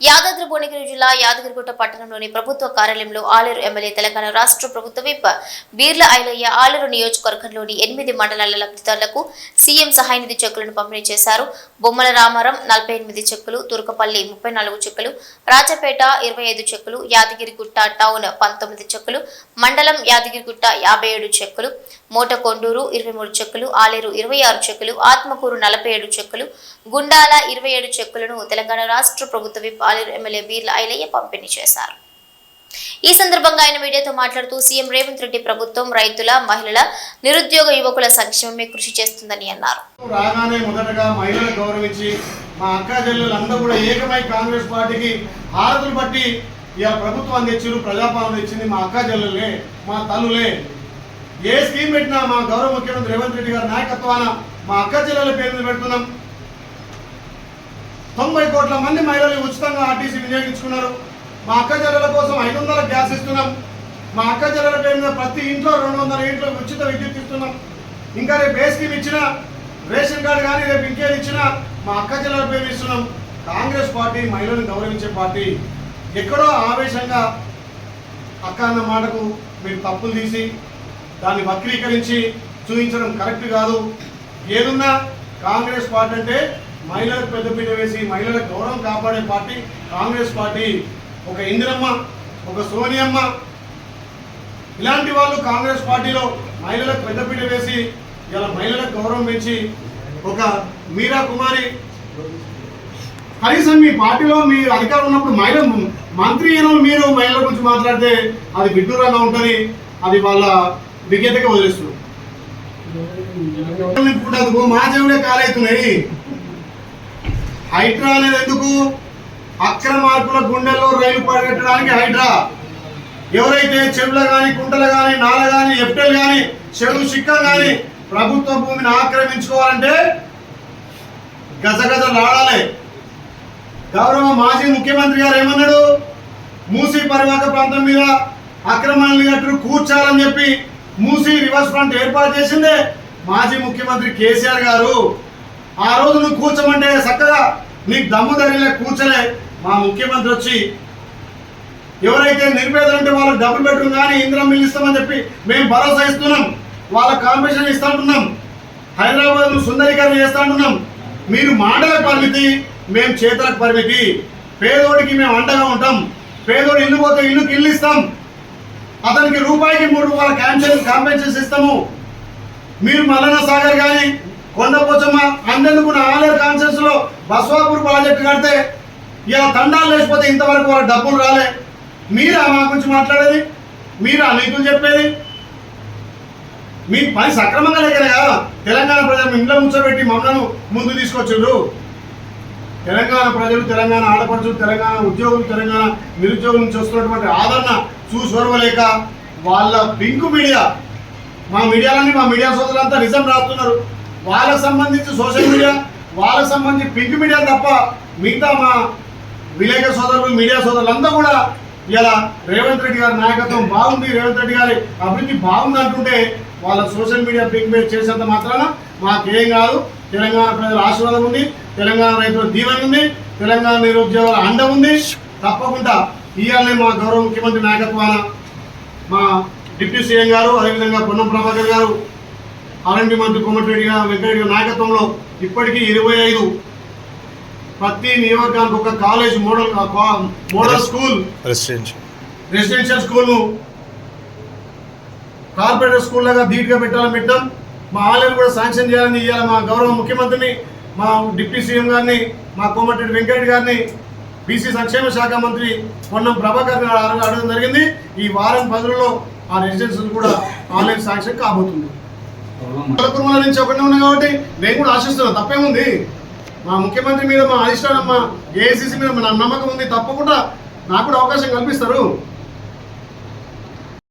యాదాద్రి భువనగిరి జిల్లా యాదగిరిగుట్ట పట్టణంలోని ప్రభుత్వ కార్యాలయంలో ఆలేరు ఎమ్మెల్యే తెలంగాణ రాష్ట్ర ప్రభుత్వ విప్ బీర్ల ఐలయ్య ఆలేరు నియోజకవర్గంలోని ఎనిమిది మండలాల లబ్ధిదారులకు సీఎం సహాయ నిధి చెక్కులను పంపిణీ చేశారు. బొమ్మల రామారం నలభై ఎనిమిది చెక్కులు తుర్కపల్లి ముప్పై నాలుగు చెక్కులు రాజపేట ఇరవై ఐదు చెక్కులు యాదగిరిగుట్ట టౌన్ పంతొమ్మిది చెక్కులు మండలం యాదగిరిగుట్ట యాభై ఏడు చెక్కులు మోటకొండూరు ఇరవై మూడు చెక్కులు ఆలేరు ఇరవై ఆరు చెక్కులు ఆత్మకూరు నలభై ఏడు చెక్కులు గుండాల ఇరవై ఏడు చెక్కులను తెలంగాణ రాష్ట్ర ప్రభుత్వ విప్ పాలేరు ఎమ్మెల్యే వీర్ల ఐలయ్య పంపిణీ చేశారు. ఈ సందర్భంగా ఆయన మీడియాతో మాట్లాడుతూ సీఎం రేవంత్ రెడ్డి ప్రభుత్వం రైతుల మహిళల నిరుద్యోగ యువకుల సంక్షేమమే కృషి చేస్తుందని అన్నారు. రాగానే మొదటగా మహిళలు గౌరవించి మా అక్క చెల్లెలందరూ కూడా ఏకమై కాంగ్రెస్ పార్టీకి హారతులు బట్టి ఇలా ప్రభుత్వం తెచ్చారు ప్రజాపాలన తెచ్చింది మా అక్క చెల్లెలే మా తల్లులే. ఏ స్కీమ్ పెట్టినా మా గౌరవ ముఖ్యమంత్రి రేవంత్ రెడ్డి గారి నాయకత్వాన మా అక్క చెల్లెల పేరు పెడుతున్నాం. తొంభై కోట్ల మంది మహిళలు ఉచితంగా ఆర్టీసీ వినియోగించుకున్నారు. మా అక్క జల్లల కోసం ఐదు వందల గ్యాస్ ఇస్తున్నాం. మా అక్క జల్లల పేరు మీద ప్రతి ఇంట్లో రెండు వందల ఇంట్లో ఉచిత విద్యుత్ ఇస్తున్నాం. ఇంకా రేపు ఏ స్కీమ్ ఇచ్చినా రేషన్ కార్డు కానీ రేపు ఇంకేది ఇచ్చినా మా అక్క జల్లల పేరు ఇస్తున్నాం. కాంగ్రెస్ పార్టీ మహిళలను గౌరవించే పార్టీ. ఎక్కడో ఆవేశంగా అక్క అన్న మాటకు మీరు తప్పులు తీసి దాన్ని వక్రీకరించి చూపించడం కరెక్ట్ కాదు. ఏదున్నా కాంగ్రెస్ పార్టీ అంటే మహిళలకు పెద్దపీట వేసి మహిళల గౌరవం కాపాడే పార్టీ కాంగ్రెస్ పార్టీ. ఒక ఇందిరమ్మ ఒక సోనియమ్మ. ఇలాంటి వాళ్ళు కాంగ్రెస్ పార్టీలో మహిళలకు పెద్దపీట వేసి ఇలా మహిళలకు గౌరవం పెంచి ఒక మీరా కుమారి. కనీసం మీ పార్టీలో మీ అధికారం ఉన్నప్పుడు మహిళ మంత్రి అయిన మీరు మహిళల గురించి మాట్లాడితే అది విడ్డూరంగా ఉంటుంది. అది వాళ్ళ విజ్ఞతగా ఇప్పుడు మా కాలవుతున్నాయి హైడ్రా అనేది ఎందుకు? అక్రమార్పుల గుండెల్లో రైలు పడగట్టడానికి హైడ్రా. ఎవరైతే చెరువులు కానీ కుంటలు కానీ నాల కానీ ఎఫ్టెల్ కానీ చెరువు చిక్కలు కానీ ప్రభుత్వ భూమిని ఆక్రమించుకోవాలంటే గజగజ నాడాలి గౌరవ మాజీ ముఖ్యమంత్రి గారు ఏమన్నాడు? మూసీ పరివాహక ప్రాంతం మీద అక్రమాలను గట్టును కూర్చాలని చెప్పి మూసీ రివర్స్ ఫ్రంట్ ఏర్పాటు చేసిందే మాజీ ముఖ్యమంత్రి కేసీఆర్ గారు. ఆ రోజు నువ్వు కూర్చోమంటే సక్క నీకు దమ్ము ధరలే కూర్చలే. మా ముఖ్యమంత్రి వచ్చి ఎవరైతే నిరుపేదలు వాళ్ళకి డబ్బులు బెడ్రూమ్ కానీ ఇంద్రం మిల్లు ఇస్తామని చెప్పి మేము భరోసా ఇస్తున్నాం. వాళ్ళ కాంపిటీషన్ ఇస్తా హైదరాబాద్ను హైదరాబాద్ సుందరీకరణ చేస్తా ఉంటున్నాం మీరు మాటల పరిమితి మేము చేతులకు పరిమితి. పేదోడికి మేము అండగా ఉంటాం. పేదోడు ఇల్లు పోతే ఇల్లుకి ఇల్లు ఇస్తాం. అతనికి రూపాయికి మూడు రూపాయల క్యాన్సర్ కాంపెన్సేషన్ ఇస్తాము. మీరు మల్లన సాగర్ కానీ కొండపోచమ్మ అందెందుకున్న ఆలర్ కాన్సెన్స్లో బస్వాపూర్ ప్రాజెక్ట్ కడితే? ఇలా తండాలు లేకపోతే ఇంతవరకు వాళ్ళ డబ్బులు రాలే. మీరా మా గురించి మాట్లాడేది? మీరా నీతులు చెప్పేది? మీ పని సక్రమంగా లేకనే కదా? తెలంగాణ ప్రజలు ఇంట్లో ముచ్చబెట్టి మమ్మల్ని ముందు తీసుకొచ్చిండ్రు. తెలంగాణ ప్రజలు తెలంగాణ ఆడపడుచులు తెలంగాణ ఉద్యోగులు తెలంగాణ నిరుద్యోగుల నుంచి వస్తున్నటువంటి ఆదరణ చూసొరవలేక వాళ్ళ పింక్ మీడియా మా మీడియాలన్నీ మా మీడియా సోదరులంతా నిజం రాస్తున్నారు. వాళ్ళకు సంబంధించి సోషల్ మీడియా వాళ్ళకు సంబంధించి పింక్ మీడియా తప్ప మిగతా మా విలేకర సోదరులు మీడియా సోదరులంతా కూడా ఇలా రేవంత్ రెడ్డి గారి నాయకత్వం బాగుంది. రేవంత్ రెడ్డి గారి అభివృద్ధి బాగుంది అంటుంటే వాళ్ళ సోషల్ మీడియా పింక్ మీద చేసేంత మాత్రాన మాకేం కాదు. తెలంగాణ ప్రజల ఆశీర్వాదం ఉంది. తెలంగాణ రైతుల దీవెన ఉంది. తెలంగాణ నిరుద్యోగుల అండ ఉంది. తప్పకుండా ఇవాళనే మా గౌరవ ముఖ్యమంత్రి నాయకత్వాన మా డిప్యూటీ సీఎం గారు అదేవిధంగా పొన్నం ప్రభాకర్ గారు ఆర్ఎండి మంత్రి కోమటిరెడ్డి గారు వెంకటరెడ్డి గారి నాయకత్వంలో ఇప్పటికీ ఇరవై ఐదు ప్రతి నియోజకవర్గానికి ఒక college model model school. Residential residential స్కూల్ను corporator school లాగా ధీటుగా పెట్టాలని పెట్టాం. మా ఆలయం కూడా శాంక్షన్ చేయాలని ఇవ్వాలి మా గౌరవ ముఖ్యమంత్రిని మా డిప్యూటీ సీఎం గారిని మా కోమటిరెడ్డి వెంకరెడ్డి గారిని బీసీ సంక్షేమ శాఖ మంత్రి పొన్నం ప్రభాకర్ గారు అడగ- అడగడం జరిగింది. ఈ వారం పదులలో ఆ రెసిడెన్షియల్ కూడా ఆన్లైన్ శాంక్షన్ కాబోతుంది. కుటుంబాల నుంచి ఒకటే ఉన్నాయి కాబట్టి నేను కూడా ఆశిస్తున్నాను తప్పేముంది? మా ముఖ్యమంత్రి మీద మా అధిష్టానం మా ఏఐసిసి మీద మా నమ్మకం ఉంది. తప్పకుండా నాకు కూడా అవకాశం కల్పిస్తారు.